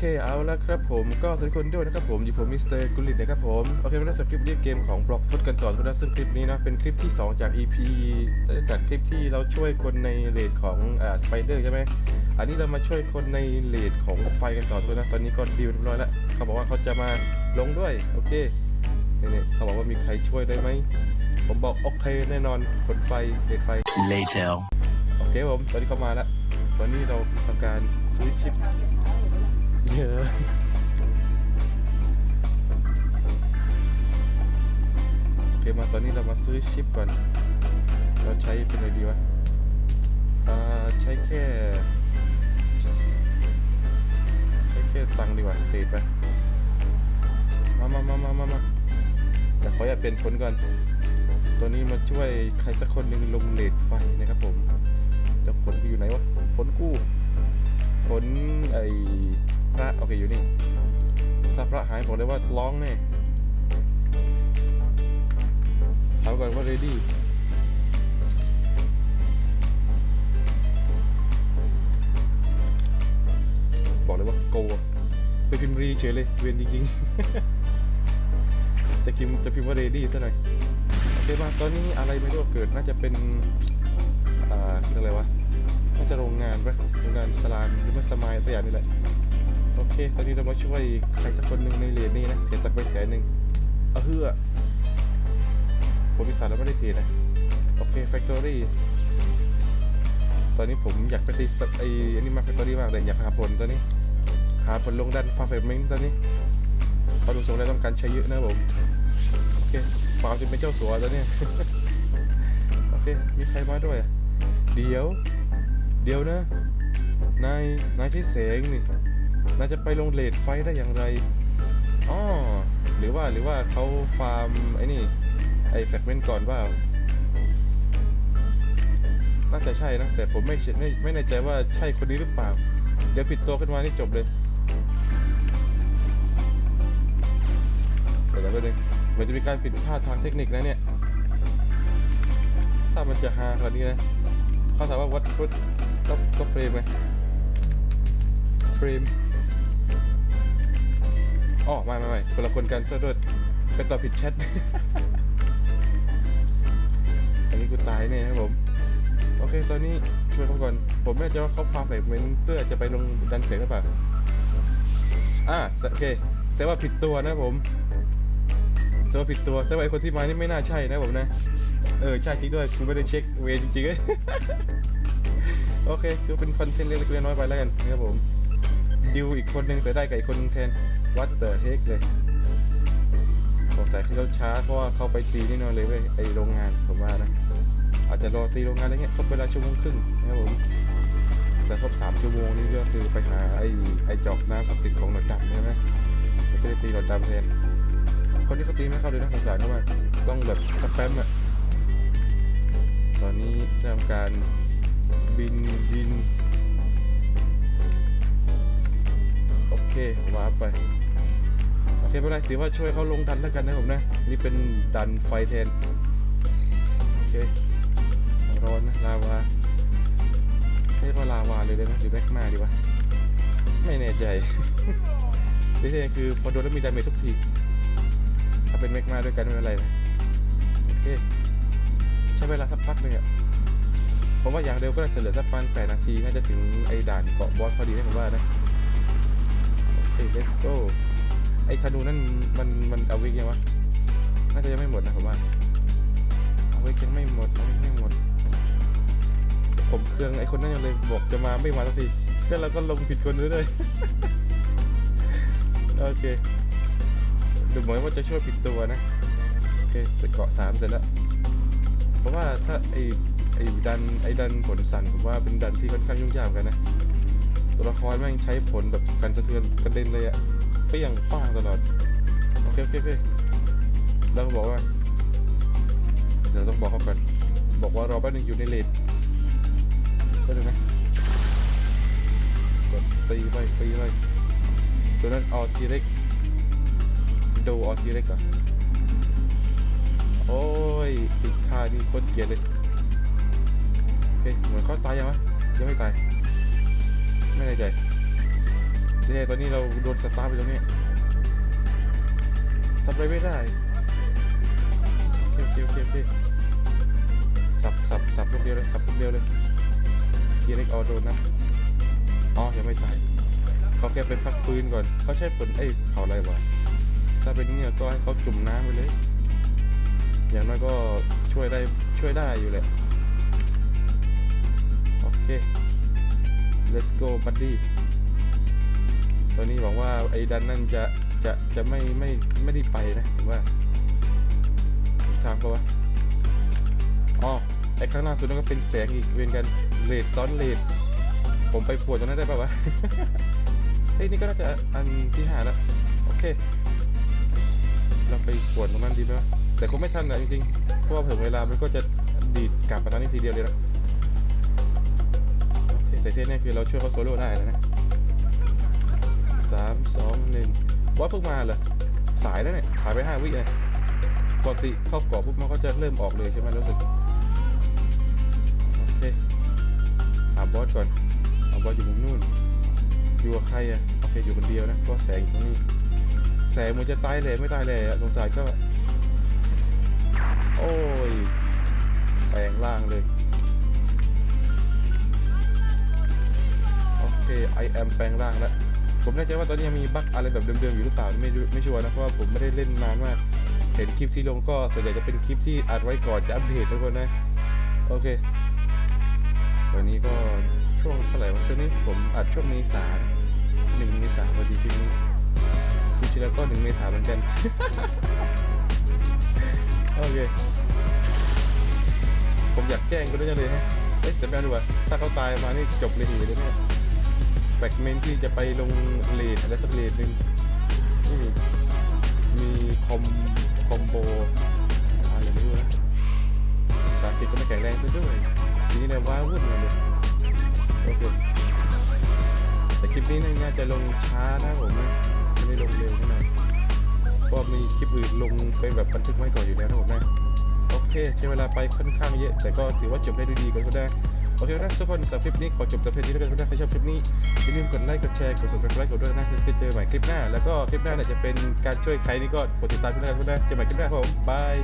เคเอาละครับผมก็ทุกคนด้วยนะครับผมอยู่ผมมิสเตอร์กุลิตนะครับผมโอเคมาเริ่มคลิปนี้เกมของบล็อกฟุตกันต่อทุกท่านซึ่งคลิปนี้นะเป็นคลิปที่ 2 จาก EP เอ่อจากคลิปที่เราช่วยคนในเลดของอ่าสไปเดอร์ใช่ไหมอันนี้เรามาช่วยคนในเลดของไฟกันต่อทุกคนนะตอนนี้ก็ดีลเรียบร้อยแล้วเขาบอกว่าเขาจะมาลงด้วยโอเคนี่ๆเขาบอกว่ามีใครช่วยได้ไหมผมบอกโอเคแน่นอนขนไฟเลดไฟ Later. โอเคผมตอนนี้เข้ามาแล้วตอนนี้เราทำการสวิตช์ชิป เยอะโอเคมาตอนนี้เรามาซื้อชิปก่อน เราใช้เป็นอะไรดีวะอ่าใช้แค่ ใช้แค่ตังดีกว่าเทรดไปมามามามามามาแต่ขออย่าเปลี่ยนผลก่อน ตัวนี้มาช่วยใครสักคนหนึ่งลงเลดไฟนะครับผมแล้วผลกูอยู่ไหนวะผลกู้ผลไอ พระโอเคอยู่นี่ถ้าพระหายบอกเลยว่าร้องแน่ถามก่อนว่า ready บอกเลยว่าโกะไปพิมพ์รีเฉยเลย เวียนจริงๆ จะพิมพ์จะพิมพ์ว่า ready ซะหน่อยโอเคมาตอนนี้อะไรไม่รู้เกิดน่าจะเป็น อ่าเรียกอะไรวะ น่าจะโรงงานปะโรงงานสลามหรือว่าสมายสักอย่างนี่แหละ โอเค ตอนนี้เรามาช่วยใครสักคนหนึ่งในเหรียญนี้นะ เสียตังค์ไปแสนหนึ่งเอาเฮือผมมีสารแล้วไม่ได้เทนะ โอเค แฟคทอรี่ ตอนนี้ผมอยากไปตีไออันนี้มาแฟคทอรี่มากเลย อยากหาผลตอนนี้ หาผลลงดันฟาเฟมิงตอนนี้พอดูทรงแล้วต้องการใช้เยอะนะผม โอเคฟาร์มจะเป็นเจ้าสัวตอนนี้ โอเค มีใครมาด้วยอะเดี๋ยว เดี๋ยวนะ นาย นายใช้แสงนี่ นายจะไปลงเลดไฟได้อย่างไรอ๋อหรือว่าหรือว่าเขาฟาร์มไอ้นี่ ไอ้แฟกเมนต์ก่อนว่าน่าจะใช่นะ แต่ผมไม่เชื่อไม่ไม่แน่ใจว่าใช่คนนี้หรือเปล่า เดี๋ยวผิดตัวขึ้นมานี่จบเลยเดี๋ยวแป๊บนึงมันจะมีการผิดพลาดทางเทคนิคนะเนี่ย ถ้ามันจะฮาขนาดนี้นะเขาถามว่าวัดฟุตก็ก็เฟรมไหมเฟรม อ๋อไม่ไม่ไม่คนละคนกันโทษโทษเป็นต่อผิดแชท อันนี้กูตายแน่ครับผม โอเค ตอนนี้ช่วยเขาก่อน ผมไม่แน่ใจว่าเขาฟาร์มแบบเมนเพื่อจะไปลงดันเสียงหรือเปล่า อ่าโอเคแสดงว่าผิดตัวนะผมแสดงว่าผิดตัวแสดงว่าไอ้คนที่มานี่ไม่น่าใช่นะผมนะ เออ ใช่จริงด้วยกูไม่ได้เช็คเวรจริงๆเลยโอเคถือเป็นคอนเทนต์เล็กๆน้อยๆไปแล้วกันนะครับผมดิวอีกคนนึงแต่ได้กับอีกคนนึงแทน วัดเตอร์เฮกเลยสงสัยเขาช้าเพราะว่าเขาไปตีนี่นอนเลยเว้ยไอโรงงานผมว่านะอาจจะรอตีโรงงานอะไรเงี้ยครบเวลาชั่วโมงครึ่งนะครับผมแต่ครบสามชั่วโมงนี่ก็คือไปหาไอไอจอกน้ำศักดิ์สิทธิ์ของหนวดดำใช่ไหมไม่ได้ตีหนวดดำแทนคนที่เขาตีไม่เข้าเลยนะสงสารเขามากต้องแบบสแปมอะตอนนี้ทำการบินบิน วาร์ปไป โอเคไม่เป็นไรถือว่าช่วยเขาลงดันแล้วกันนะผมนะ นี่เป็นดันไฟแทน โอเค ร้อนนะ ลาวาเรียกว่าลาวาเลยได้ไหมหรือแมกมาดีวะ ไม่แน่ใจที่แท้คือพอโดนแล้วมีดาเมจทุกที ถ้าเป็นแมกมาด้วยกันไม่เป็นไรนะ โอเค ใช้เวลาสักพักหนึงอะผมว่าอย่างเร็วก็จะเหลือสักประมาณแปดนาที น่าจะถึงไอ้ด่านเกาะบอสพอดีนะผมว่านะ เค let's go ไอ้ธนูนั่นมันมันเอาวิกยังวะ น่าจะยังไม่หมดนะผมว่า เอาวิกยังไม่หมดเอาวิกไม่หมด ผมเครื่องไอ้คนนั้นยังเลยบอกจะมาไม่มาสักทีก็เราก็ลงผิดคนด้วยโอเคดูเหมือนว่าจะช่วยผิดตัวนะ โอเคเกาะสามเสร็จแล้ว เพราะว่าถ้าไอ้ไอ้ดันไอ้ดันผลสั่นผมว่าเป็นดันที่ค่อนข้างยุ่งยากกันนะ ตัวละครแม่งใช้ผลแบบสั่นสะเทือนกระเด็นเลยอะเปี้ยงป้างตลอด โอเคโอเคโอเคแล้วก็บอกว่า เดี๋ยวต้องบอกเขาก่อนบอกว่ารอแป๊บนึงอยู่ในเลดแป๊บนึงนะกดตีไปตีไปตัวนั้นออทีเร็กดูออทีเร็กเหรอโอ้ยติดค่านี่คตรเกลียดเลย โอเค เหมือนเขาตายยังวะยังไม่ตาย ไม่แน่ใจเฮ้ตอนนี้เราโดนสตาร์ไปตรงนี้ทำอะไรไม่ได้โอเคโอเคโอเคโอเคสับสับสับลูกเดียวเลยสับลูกเดียวเลยเกียร์เล็กออโดนนะอ๋อยังไม่ตายเขาแค่ไปพักฟื้นก่อนเขาใช้ผลเอ้ยเผาอะไรวะถ้าเป็นเนี่ยก็ให้เขาจุ่มน้ำไปเลย อย่างน้อยก็ช่วยได้ช่วยได้อยู่แหละโอเค let's go buddy ตอนนี้หวังว่าไอ้ดันนั่นจะจะจะไม่ไม่ไม่ได้ไปนะผมว่าถูกทางปะวะอ๋อไอ้ข้างหน้าสุดนั่นก็เป็นแสงอีกเวียนกันเลดซ้อนเลดผมไปปวดตรงนั้นได้ปะวะเฮ้ยนี่ก็น่าจะอันที่หาแล้วโอเค เราไปปวดตรงนั้นดีไหมวะแต่คงไม่ทันนะจริงๆเพราะว่าถึงเวลามันก็จะดีดกลับมาทางนี้ทีเดียวเลยนะ แต่เท่นี่คือเราช่วยเขาโซโล่ได้แล้วนะสามสองหนึ่งว่าเพิ่งมาเหรอสายแล้วเนี่ยสายไปห้าวิเลยปกติเข้ากรอบปุ๊บมันก็จะเริ่มออกเลยใช่ไหมรู้สึกโอเคหาบอสก่อนเอาบอสอยู่มุมนู่นอยู่กับใครอะโอเคอยู่คนเดียวนะก็แสงอยู่ตรงนี้ แสงมันจะตายเลยไม่ตายเลยอะสงสัยก็ โอ้ยแปลงร่างเลย I am แปลงร่างแล้วผมแน่ใจว่าตอนนี้ยังมีบั๊กอะไรแบบเดิมๆอยู่หรือเปล่าไม่ไม่ชัวร์นะเพราะว่าผมไม่ได้เล่นนานมากเห็นคลิปที่ลงก็ส่วนใหญ่จะเป็นคลิปที่อัดไว้ก่อนจะอัปเดตทุกคนนะโอเควันนี้ก็ช่วงเท่าไหร่วะช่วงนี้ผมอัดช่วงเมษาหนึ่งเมษาพอดีคลิปนี้คลิปที่แล้วก็หนึ่งเมษาเหมือนกันโอเคผมอยากแจ้งก็ได้เลยฮะเอ๊ะแต่ไม่เอาดีกว่าถ้าเขาตายมานี่จบเลยทีเลยเนี่ย แฟกเมนที่จะไปลงเลดอะไรสักเลดหนึ่งไม่มีมีคอมคอมโบอะไรไม่รู้นะภาษาอังกฤษก็ไม่แข็งแรงซะด้วยทีนี้เนี่ยว้าวุ่นเลยโอเคแต่คลิปนี้น่าจะลงช้านะผมนะไม่ได้ลงเร็วเท่าไหร่เพราะมีคลิปอื่นลงเป็นแบบบันทึกไว้ก่อนอยู่แล้วนะผมนะโอเคใช้เวลาไปค่อนข้างเยอะ แต่ก็ถือว่าจบได้ด้วยดีก็ได้ โอเคนะทุกคนสำหรับคลิปนี้ขอจบแต่เพียงเท่านี้แล้วกันถ้าใครชอบคลิปนี้อย่าลืมกดไลค์กดแชร์กด subscribe กดด้วยนะจะไปเจอใหม่คลิปหน้า แล้วก็คลิปหน้าเนี่ยจะเป็นการช่วยใครนี่ก็กดติดตามกันด้วยนะเจอใหม่คลิปหน้าครับผมบาย